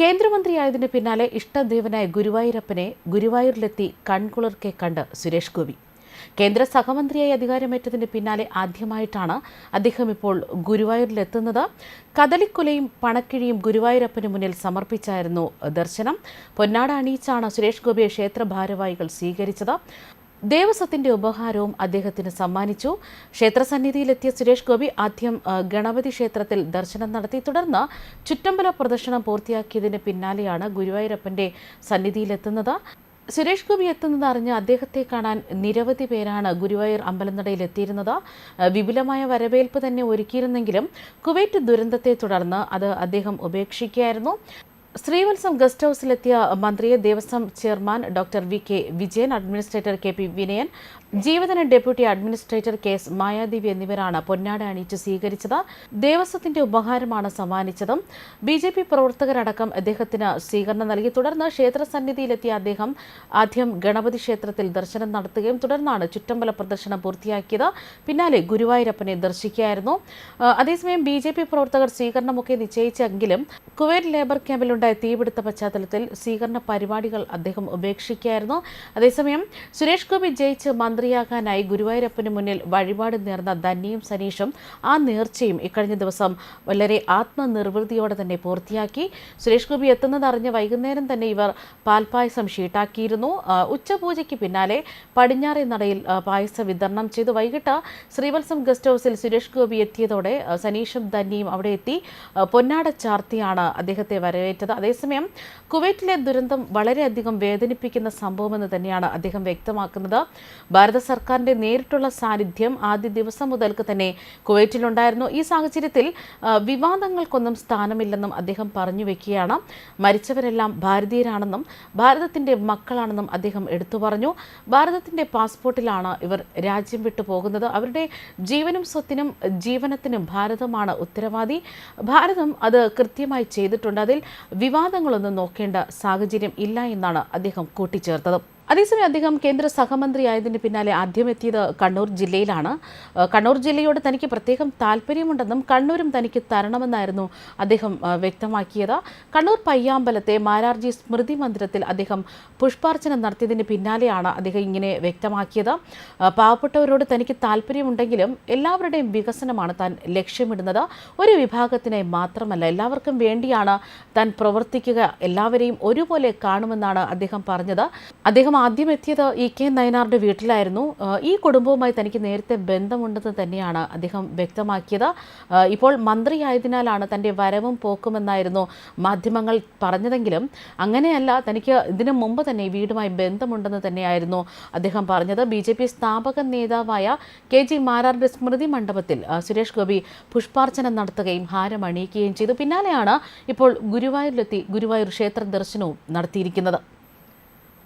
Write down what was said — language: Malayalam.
കേന്ദ്രമന്ത്രിയായതിന് പിന്നാലെ ഇഷ്ടദേവനായ ഗുരുവായൂരപ്പനെ ഗുരുവായൂരിലെത്തി കൺകുളിർക്കെ കണ്ട് സുരേഷ് ഗോപി. കേന്ദ്ര സഹമന്ത്രിയായി അധികാരമേറ്റതിന് പിന്നാലെ ആദ്യമായിട്ടാണ് അദ്ദേഹം ഇപ്പോൾ ഗുരുവായൂരിലെത്തുന്നത്. കദളിക്കുലയും പണക്കിഴിയും ഗുരുവായൂരപ്പന് മുന്നിൽ സമർപ്പിച്ചായിരുന്നു ദർശനം. പൊന്നാട അണിയിച്ചാണ് സുരേഷ് ഗോപിയെ ക്ഷേത്ര ഭാരവാഹികൾ സ്വീകരിച്ചത്. ദേവസ്വത്തിന്റെ ഉപഹാരവും അദ്ദേഹത്തിന് സമ്മാനിച്ചു. ക്ഷേത്രസന്നിധിയിലെത്തിയ സുരേഷ് ഗോപി ആദ്യം ഗണപതി ക്ഷേത്രത്തിൽ ദർശനം നടത്തി. തുടർന്ന് ചുറ്റമ്പല പ്രദർശനം പൂർത്തിയാക്കിയതിന് പിന്നാലെയാണ് ഗുരുവായൂരപ്പന്റെ സന്നിധിയിലെത്തുന്നത്. സുരേഷ് ഗോപി എത്തുന്നത് അറിഞ്ഞ് അദ്ദേഹത്തെ കാണാൻ നിരവധി പേരാണ് ഗുരുവായൂർ അമ്പലനടയിൽ എത്തിയിരുന്നത്. വിപുലമായ വരവേൽപ്പ് തന്നെ ഒരുക്കിയിരുന്നെങ്കിലും കുവൈറ്റ് ദുരന്തത്തെ തുടർന്ന് അത് അദ്ദേഹം ഉപേക്ഷിക്കുകയായിരുന്നു. ശ്രീവത്സം ഗസ്റ്റ് ഹൗസിലെത്തിയ മന്ത്രിയെ Devaswom chairman doctor V K Vijayan administrator K P Vinayan ജീവതന deputy administrator K S Mayadevi എന്നിവരാണ് പൊന്നാട അണിയിച്ച് സ്വീകരിച്ചത്. ദേവസ്വത്തിന്റെ ഉപഹാരമാണ് സമ്മാനിച്ചതും. ബി ജെ പി പ്രവർത്തകരടക്കം അദ്ദേഹത്തിന് സ്വീകരണം നൽകി. തുടർന്ന് ക്ഷേത്ര സന്നിധിയിലെത്തിയ അദ്ദേഹം ആദ്യം ഗണപതി ക്ഷേത്രത്തിൽ ദർശനം നടത്തുകയും തുടർന്നാണ് ചുറ്റമ്പല പ്രദർശനം പൂർത്തിയാക്കിയത്. പിന്നാലെ ഗുരുവായൂരപ്പനെ ദർശിക്കുകയായിരുന്നു. അതേസമയം ബി പ്രവർത്തകർ സ്വീകരണമൊക്കെ നിശ്ചയിച്ചെങ്കിലും കുവൈറ്റ് ലേബർ ക്യാമ്പിലുണ്ടായ തീപിടുത്ത പശ്ചാത്തലത്തിൽ സ്വീകരണ പരിപാടികൾ അദ്ദേഹം ഉപേക്ഷിക്കുകയായിരുന്നു. അതേസമയം സുരേഷ് ഗോപി ജയിച്ച് മന്ത്രിയാകാനായി ഗുരുവായൂരപ്പന് മുന്നിൽ വഴിപാട് നേർന്ന ധന്യയും സനീഷും ആ നേർച്ചയും ഇക്കഴിഞ്ഞ ദിവസം വളരെ ആത്മനിർവൃതിയോടെ തന്നെ പൂർത്തിയാക്കി. സുരേഷ് ഗോപി എത്തുന്നത് അറിഞ്ഞ് വൈകുന്നേരം തന്നെ ഇവർ പാൽപായസം ഷീട്ടാക്കിയിരുന്നു. ഉച്ചപൂജയ്ക്ക് പിന്നാലെ പടിഞ്ഞാറേ നടയിൽ പായസ വിതരണം ചെയ്തു. വൈകിട്ട് ശ്രീവത്സം ഗസ്റ്റ് ഹൗസിൽ സുരേഷ് ഗോപി എത്തിയതോടെ സനീഷും ധന്യയും അവിടെ എത്തി. പൊന്നാട ചാർത്തിയാണ് അദ്ദേഹത്തെ വരവേറ്റത്. അതേസമയം കുവൈറ്റിലെ ദുരന്തം വളരെയധികം വേദനിപ്പിക്കുന്ന സംഭവമെന്ന് തന്നെയാണ് അദ്ദേഹം വ്യക്തമാക്കുന്നത്. ഭാരത സർക്കാരിന്റെ നേരിട്ടുള്ള സാന്നിധ്യം ആദ്യ ദിവസം മുതൽക്ക് തന്നെ കുവൈറ്റിലുണ്ടായിരുന്നു. ഈ സാഹചര്യത്തിൽ വിവാദങ്ങൾക്കൊന്നും സ്ഥാനമില്ലെന്നും അദ്ദേഹം പറഞ്ഞു വെക്കുകയാണ്. മരിച്ചവരെല്ലാം ഭാരതീയരാണെന്നും ഭാരതത്തിന്റെ മക്കളാണെന്നും അദ്ദേഹം എടുത്തു പറഞ്ഞു. ഭാരതത്തിന്റെ പാസ്പോർട്ടിലാണ് ഇവർ രാജ്യം വിട്ടു പോകുന്നത്. അവരുടെ ജീവനും സ്വത്തിനും ജീവനത്തിനും ഭാരതമാണ് ഉത്തരവാദി. ഭാരതം അത് കൃത്യമായി ചെയ്തിട്ടുണ്ട്. അതിൽ വിവാദങ്ങളൊന്നും നോക്കേണ്ട സാഹചര്യം ഇല്ല എന്നാണ് അദ്ദേഹം കൂട്ടിച്ചേർത്തത്. അതേസമയം അദ്ദേഹം കേന്ദ്ര സഹമന്ത്രിയായതിന് പിന്നാലെ ആദ്യം എത്തിയത് കണ്ണൂർ ജില്ലയിലാണ്. കണ്ണൂർ ജില്ലയോട് തനിക്ക് പ്രത്യേകം താല്പര്യമുണ്ടെന്നും കണ്ണൂരും തനിക്ക് തരണമെന്നായിരുന്നു അദ്ദേഹം വ്യക്തമാക്കിയത്. കണ്ണൂർ പയ്യാമ്പലത്തെ മാരാർജി സ്മൃതി മന്ദിരത്തിൽ അദ്ദേഹം പുഷ്പാർച്ചന നടത്തിയതിന് പിന്നാലെയാണ് അദ്ദേഹം ഇങ്ങനെ വ്യക്തമാക്കിയത്. പാവപ്പെട്ടവരോട് തനിക്ക് താല്പര്യമുണ്ടെങ്കിലും എല്ലാവരുടെയും വികസനമാണ് താൻ ലക്ഷ്യമിടുന്നത്. ഒരു വിഭാഗത്തിനെ മാത്രമല്ല എല്ലാവർക്കും വേണ്ടിയാണ് താൻ പ്രവർത്തിക്കുക എല്ലാവരെയും ഒരുപോലെ കാണുമെന്നാണ് അദ്ദേഹം പറഞ്ഞത്. അദ്ദേഹം ആദ്യം എത്തിയത് ഇ കെ നയനാറിന്റെ വീട്ടിലായിരുന്നു. ഈ കുടുംബവുമായി തനിക്ക് നേരത്തെ ബന്ധമുണ്ടെന്ന് തന്നെയാണ് അദ്ദേഹം വ്യക്തമാക്കിയത്. ഇപ്പോൾ മന്ത്രിയായതിനാലാണ് തന്റെ വരവും പോക്കുമെന്നായിരുന്നു മാധ്യമങ്ങൾ പറഞ്ഞതെങ്കിലും അങ്ങനെയല്ല തനിക്ക് ഇതിനു മുമ്പ് തന്നെ വീടുമായി ബന്ധമുണ്ടെന്ന് തന്നെയായിരുന്നു അദ്ദേഹം പറഞ്ഞത്. ബി ജെ പി സ്ഥാപക നേതാവായ കെ ജി മാരാറിന്റെ സ്മൃതി മണ്ഡപത്തിൽ സുരേഷ് ഗോപി പുഷ്പാർച്ചന നടത്തുകയും ഹാരം അണിയിക്കുകയും ചെയ്തു. പിന്നാലെയാണ് ഇപ്പോൾ ഗുരുവായൂരിലെത്തി ഗുരുവായൂർ ക്ഷേത്ര ദർശനവും നടത്തിയിരിക്കുന്നത്.